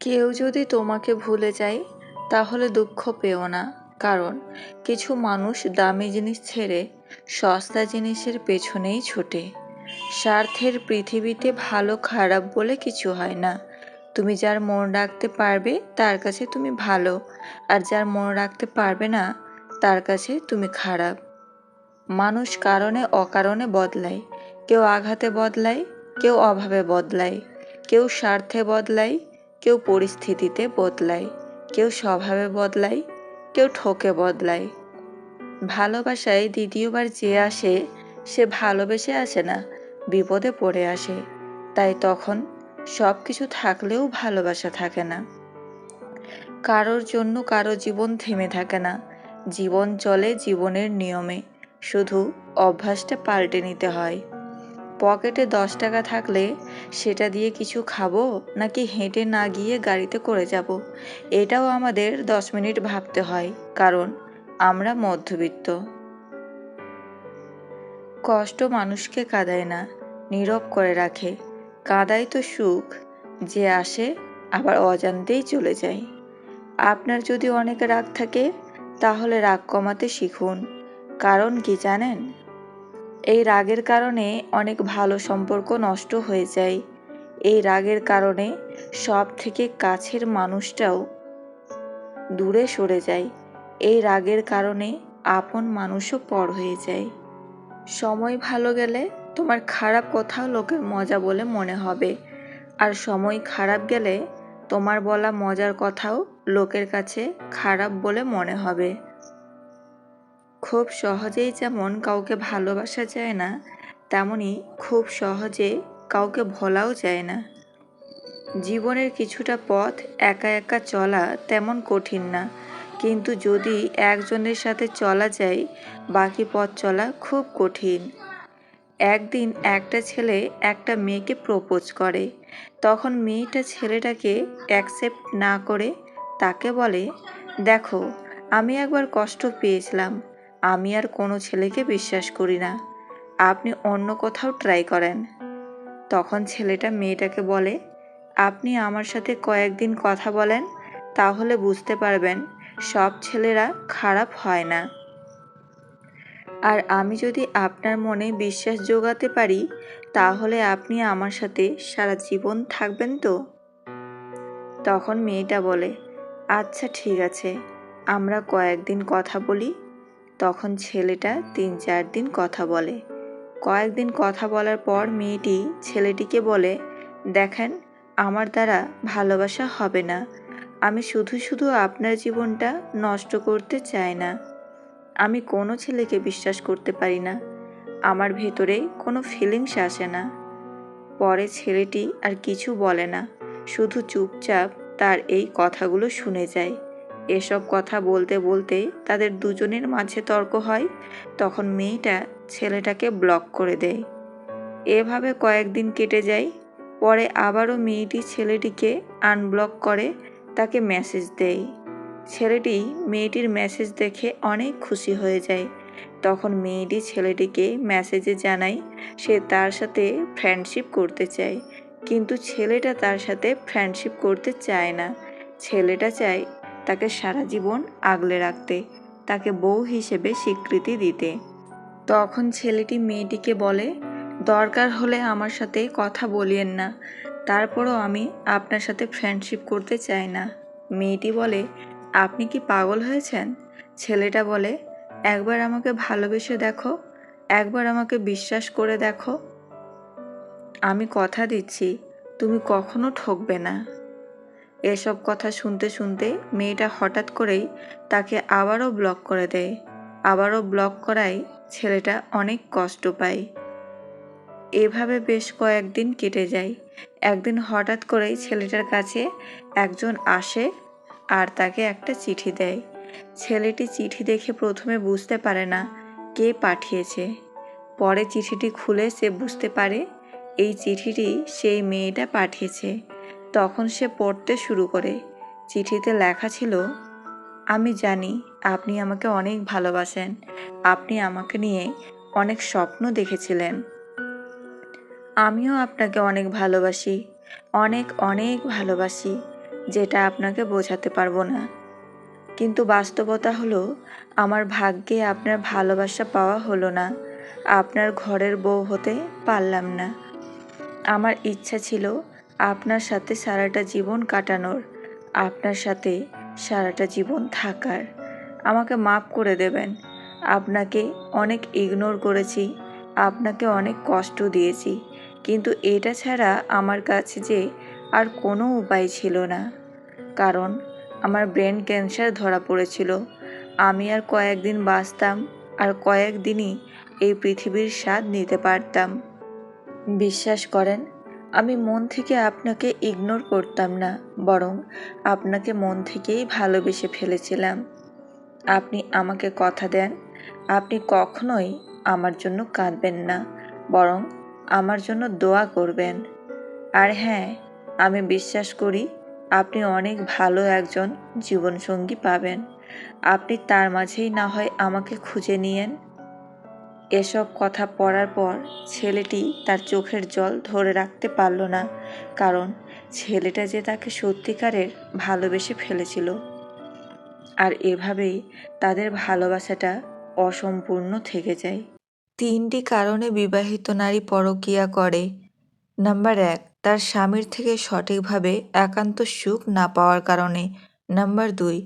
কেউ যদি তোমাকে ভুলে যায়, তাহলে দুঃখ পেও না। কারণ, কিছু মানুষ দামি জিনিস ছেড়ে সস্তা জিনিসের পেছনেই ছোটে। স্বার্থের পৃথিবীতে ভালো খারাপ বলে কিছু হয় না। তুমি যার মন রাখতে পারবে, তার কাছে তুমি ভালো। আর যার মন রাখতে পারবে না, তার কাছে তুমি খারাপ। মানুষ কারণে অকারণে বদলায়। কেউ আঘাতে বদলায়, কেউ অভাবে বদলায়। কেউ স্বার্থে বদলায় কেউ পরিস্থিতিতে বদলায়, কেউ স্বভাবে বদলায়, কেউ ঠকে বদলায়। ভালোবাসায় দ্বিতীয়বার যে আসে, সে ভালোবেসে আসে না, বিপদে পড়ে আসে। তাই তখন সব কিছু থাকলেও ভালোবাসা থাকে না। কারোর জন্য কারও জীবন থেমে থাকে না। জীবন চলে জীবনের নিয়মে। শুধু অভ্যাসটা পাল্টে নিতে হয়। পকেটে দশ টাকা থাকলে সেটা দিয়ে কিছু খাব নাকি হেঁটে না গিয়ে গাড়িতে করে যাব? এটাও আমাদের দশ মিনিট ভাবতে হয়, কারণ আমরা মধ্যবিত্ত। কষ্ট মানুষকে কাঁদায় না, নীরব করে রাখে। কাঁদায় তো সুখ, যে আসে আবার অজান্তেই চলে যায়। আপনার যদি অনেক রাগ থাকে, তাহলে রাগ কমাতে শিখুন। কারণ কি জানেন? এই রাগের কারণে অনেক ভালো সম্পর্ক নষ্ট হয়ে যায়। এই রাগের কারণে সব থেকে কাছের মানুষটাও দূরে সরে যায়। এই রাগের কারণে আপন মানুষও পর হয়ে যায়। সময় ভালো গেলে তোমার খারাপ কথাও লোকের মজা বলে মনে হবে। আর সময় খারাপ গেলে তোমার বলা মজার কথাও লোকের কাছে খারাপ বলে মনে হবে। খুব সহজেই যেমন কাউকে ভালোবাসা যায় না, তেমনি খুব সহজে কাউকে ভোলাও যায় না। জীবনের কিছুটা পথ একা একা চলা তেমন কঠিন না, কিন্তু যদি একজনের সাথে চলা যায়, বাকি পথ চলা খুব কঠিন। একদিন একটা ছেলে একটা মেয়েকে প্রপোজ করে, তখন মেয়েটা ছেলেটাকে অ্যাকসেপ্ট না করে তাকে বলে, দেখো, আমি একবার কষ্ট পেয়েছিলাম আমি আর কোনো ছেলেকে বিশ্বাস করি না। আপনি অন্য কোথাও ট্রাই করেন। তখন ছেলেটা মেয়েটাকে বলে, আপনি আমার সাথে কয়েকদিন কথা বলেন, তাহলে বুঝতে পারবেন সব ছেলেরা খারাপ হয় না। আর আমি যদি আপনার মনে বিশ্বাস জোগাতে পারি, তাহলে আপনি আমার সাথে সারা জীবন থাকবেন তো? তখন মেয়েটা বলে আচ্ছা ঠিক আছে। আমরা কয়েকদিন কথা বলি তখন ছেলেটা তিন চার দিন কথা বলে। কয়েকদিন কথা বলার পর মেয়েটি ছেলেটিকে বলে, দেখেন, আমার দ্বারা ভালোবাসা হবে না। আমি শুধু শুধু আপনার জীবনটা নষ্ট করতে চাই না। আমি কোনো ছেলেকে বিশ্বাস করতে পারি না। আমার ভেতরে কোনো ফিলিংস আসে না। পরে ছেলেটি আর কিছু বলে না। শুধু চুপচাপ তার এই কথাগুলো শুনে যায়। এসব কথা বলতে বলতে তাদের দুজনের মাঝে তর্ক হয়। তখন মেয়েটা ছেলেটাকে ব্লক করে দেয়। এভাবে কয়েকদিন কেটে যায়। পরে আবারও মেয়েটি ছেলেটিকে আনব্লক করে, তাকে মেসেজ দেয়। ছেলেটি মেয়েটির মেসেজ দেখে অনেক খুশি হয়ে যায়। তখন মেয়েটি ছেলেটিকে মেসেজে জানায়, সে তার সাথে ফ্রেন্ডশিপ করতে চায়। কিন্তু ছেলেটা তার সাথে ফ্রেন্ডশিপ করতে চায় না। ছেলেটা চায় তাকে সারা জীবন আগলে রাখতে, তাকে বউ হিসেবে স্বীকৃতি দিতে। তখন ছেলেটি মেয়েটিকে বলে, দরকার হলে আমার সাথে কথা বলিয়েন না, তারপরও আমি আপনার সাথে ফ্রেন্ডশিপ করতে চাই না। মেয়েটি বলে, আপনি কি পাগল হয়েছেন? ছেলেটা বলে, একবার আমাকে ভালোবেসে দেখো, একবার আমাকে বিশ্বাস করে দেখো। আমি কথা দিচ্ছি, তুমি কখনো ঠকবে না। এসব কথা শুনতে শুনতে মেয়েটা হঠাৎ করেই তাকে আবারও ব্লক করে দেয়। আবারও ব্লক করায় ছেলেটা অনেক কষ্ট পায়। এভাবে বেশ কয়েকদিন কেটে যায়। একদিন হঠাৎ করেই ছেলেটার কাছে একজন আসে আর তাকে একটা চিঠি দেয়। ছেলেটি চিঠি দেখে প্রথমে বুঝতে পারে না কে পাঠিয়েছে। পরে চিঠিটি খুলে সে বুঝতে পারে এই চিঠিটি সেই মেয়েটা পাঠিয়েছে। তখন সে পড়তে শুরু করে। চিঠিতে লেখা ছিল, আমি জানি আপনি আমাকে অনেক ভালোবাসেন। আপনি আমাকে নিয়ে অনেক স্বপ্ন দেখেছিলেন। আমিও আপনাকে অনেক ভালোবাসি, অনেক অনেক ভালোবাসি, যেটা আপনাকে বোঝাতে পারব না। কিন্তু বাস্তবতা হলো, আমার ভাগ্যে আপনার ভালোবাসা পাওয়া হলো না। আপনার ঘরের বউ হতে পারলাম না। আমার ইচ্ছা ছিল আপনার সাথে সারাটা জীবন কাটানোর, আপনার সাথে সারাটা জীবন থাকার। আমাকে মাফ করে দেবেন। আপনাকে অনেক ইগনোর করেছি, আপনাকে অনেক কষ্ট দিয়েছি। কিন্তু এটা ছাড়া আমার কাছে যে আর কোনো উপায় ছিল না। কারণ আমার ব্রেন ক্যান্সার ধরা পড়েছিল। আমি আর কয়েকদিন বাঁচতাম আর কয়েকদিনই এই পৃথিবীর স্বাদ নিতে পারতাম। বিশ্বাস করেন আমি মন থেকে আপনাকে ইগনোর করতাম না, বরং আপনাকে মন থেকেই ভালোবেসে ফেলেছিলাম। আপনি আমাকে কথা দেন, আপনি কখনোই আমার জন্য কাঁদবেন না, বরং আমার জন্য দোয়া করবেন। আর হ্যাঁ আমি বিশ্বাস করি আপনি অনেক ভালো একজন জীবনসঙ্গী পাবেন। আপনি তার মাঝেই না হয় আমাকে খুঁজে নিয়েন। এসব কথা পড়ার পর ছেলেটি তার চোখের জল ধরে রাখতে পারল না, কারণ ছেলেটা যে তাকে সত্যিকারের ভালোবেসে ফেলেছিল। আর এভাবেই তাদের ভালোবাসাটা অসম্পূর্ণ থেকে যায়। তিনটি কারণে বিবাহিত নারী পরকীয়া করে। নাম্বার এক, তার স্বামীর থেকে সঠিকভাবে একান্ত সুখ না পাওয়ার কারণে। নাম্বার দুই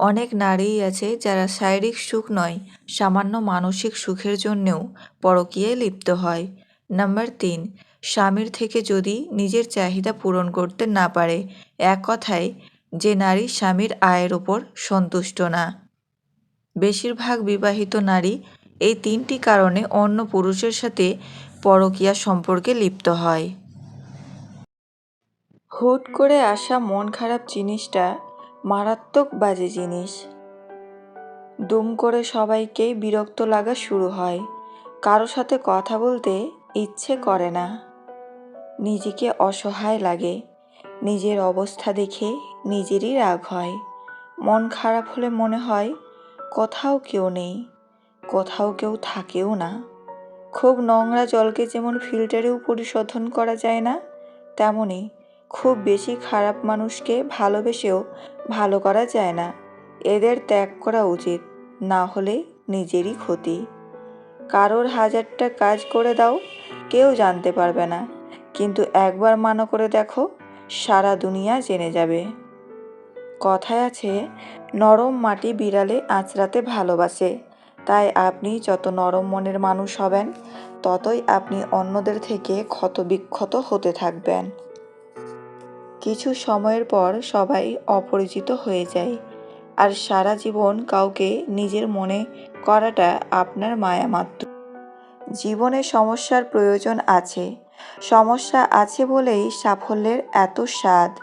অনেক নারীই আছে যারা শারীরিক সুখ নয়, সামান্য মানসিক সুখের জন্যেও পরকীয়ায় লিপ্ত হয়। নাম্বার তিন, স্বামীর থেকে যদি নিজের চাহিদা পূরণ করতে না পারে, এক কথায় যে নারী স্বামীর আয়ের ওপর সন্তুষ্ট না। বেশিরভাগ বিবাহিত নারী এই তিনটি কারণে অন্য পুরুষের সাথে পরকীয়া সম্পর্কে লিপ্ত হয়। হুট করে আসা মন খারাপ জিনিসটা মারাত্মক বাজে জিনিস। দুম করে সবাইকেই বিরক্ত লাগা শুরু হয়। কারও সাথে কথা বলতে ইচ্ছে করে না। নিজেকে অসহায় লাগে। নিজের অবস্থা দেখে নিজেরই রাগ হয়। মন খারাপ হলে মনে হয়, কোথাও কেউ নেই, কোথাও কেউ থাকেও না। খুব নোংরা জলকে যেমন ফিল্টারেও পরিশোধন করা যায় না, তেমনই খুব বেশি খারাপ মানুষকে ভালোবেসেও ভালো করা যায় না। এদের ত্যাগ করা উচিত, না হলে নিজেরই ক্ষতি। কারোর হাজারটা কাজ করে দাও, কেউ জানতে পারবে না। কিন্তু একবার মানো করে দেখো, সারা দুনিয়া জেনে যাবে। কথায় আছে, নরম মাটি বিড়ালে আঁচড়াতে ভালোবাসে। তাই আপনি যত নরম মনের মানুষ হবেন, ততই আপনি অন্যদের থেকে ক্ষতবিক্ষত হতে থাকবেন। কিছু সময়ের পর সবাই অপরিচিত হয়ে যায়। আর সারা জীবন কাউকে নিজের মনে করাটা আপনার মায়া মাত্র। জীবনে সমস্যার প্রয়োজন আছে। সমস্যা আছে বলেই সাফল্যের এত স্বাদ।